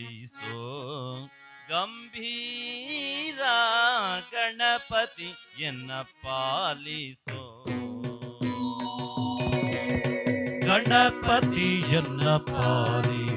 ಪಾಲಿಸೋ ಗಂಭೀರ ಗಣಪತಿ ಎನ್ನ ಪಾಲಿಸೋ. ಗಣಪತಿಯನ್ನ ಪಾಲಿಸೋ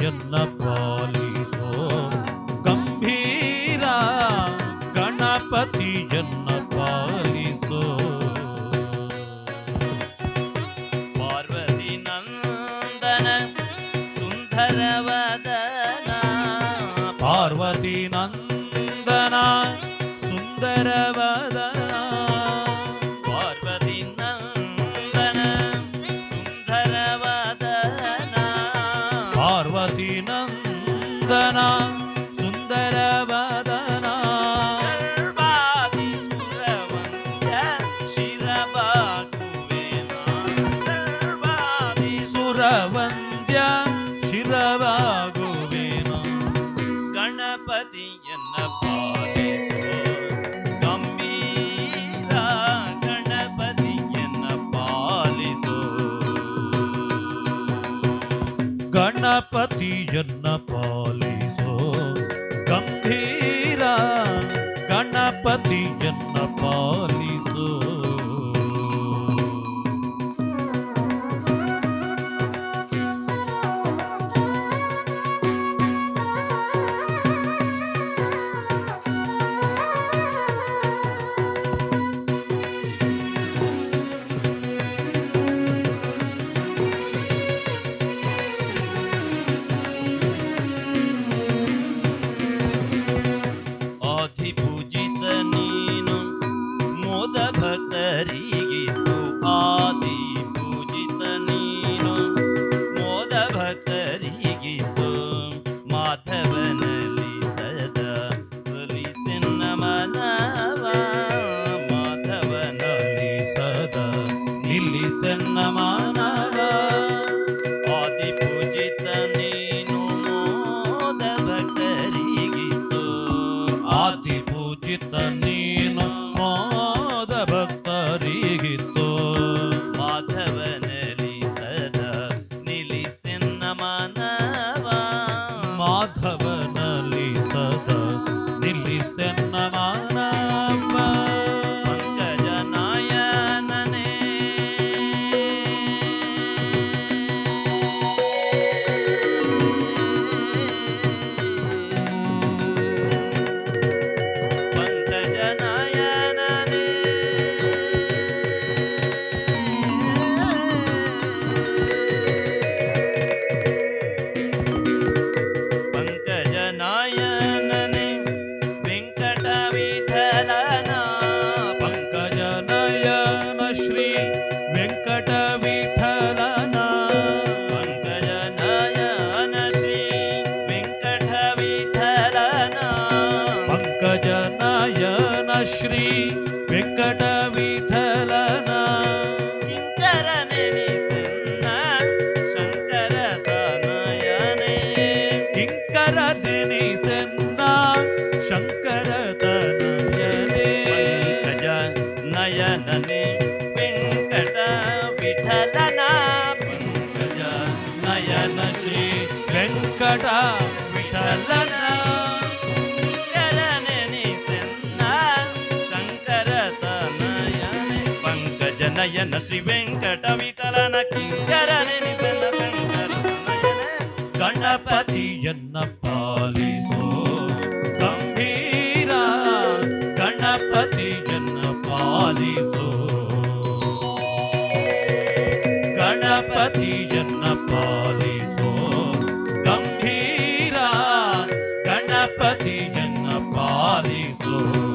ಗಣಪತಿಯನ್ನ ಪಾಲಿಸೋ ಗಂಭೀರ ಗಣಪತಿಯನ್ನ ಪಾಲಿಸೋ ಪಾರ್ವತಿ ನಂದನ ಸುಂದರವದನ ಪಾರ್ವತಿ ನಂದನ ಸುಂದರವದನ கோடி நந்தனா சுந்தரவதனா. சுரவந்திய சிரவாகுவேனா. கணபதி என்ன ಗಣಪತಿಯನ್ನ ಪಾಲಿಸೋ ಗಂಭೀರ ಗಣಪತಿಯನ್ನ ಪಾಲಿಸೋ ಆದಿಪೂಜಿತ ನೀನು, ಮೋದ ಭಕ್ತರಿಗಿತ್ತು ಆದಿ ಪೂಜಿತ ನೀನು. ಮೋದ ಭಕ್ತರಿಗಿತ್ತು ಮಾಧವನಲ್ಲಿ ಸದಾ ಸಲಿಸೆನ್ನ ಮನವ, ಮಾಧವನಲ್ಲಿ ಸದಾ ಮಾನವ. ವೆಂಕಟ ವಿಠಲನ ಕಿಂಕರ ನೆನೆಸೆನ್ನ ಶಂಕರ ತನಯನೇ ಕಿಂಕರ ನೆನೆಸನ್ನ ಶಂಕರ ತನಯನೇ ಪಂಕಜ ನಯನನೇ ವೆಂಕಟ ವಿಠಲನ ಪಂಕಜ ನಯನ ಶ್ರೀ ವೆಂಕಟ ವಿಠಲನ ಜನ ಶ್ರೀ ವೆಂಕಟ ವಿಠಲನ ಕಿಂಕರನೆನಿಸನ ಗಣಪತಿಯನ್ನ ಪಾಲಿಸೋ. ಗಂಭೀರ ಗಣಪತಿಯನ್ನ ಪಾಲಿಸೋ. ಗಣಪತಿಯನ್ನ ಪಾಲಿಸೋ. ಗಂಭೀರ ಗಣಪತಿಯನ್ನ ಪಾಲಿಸೋ.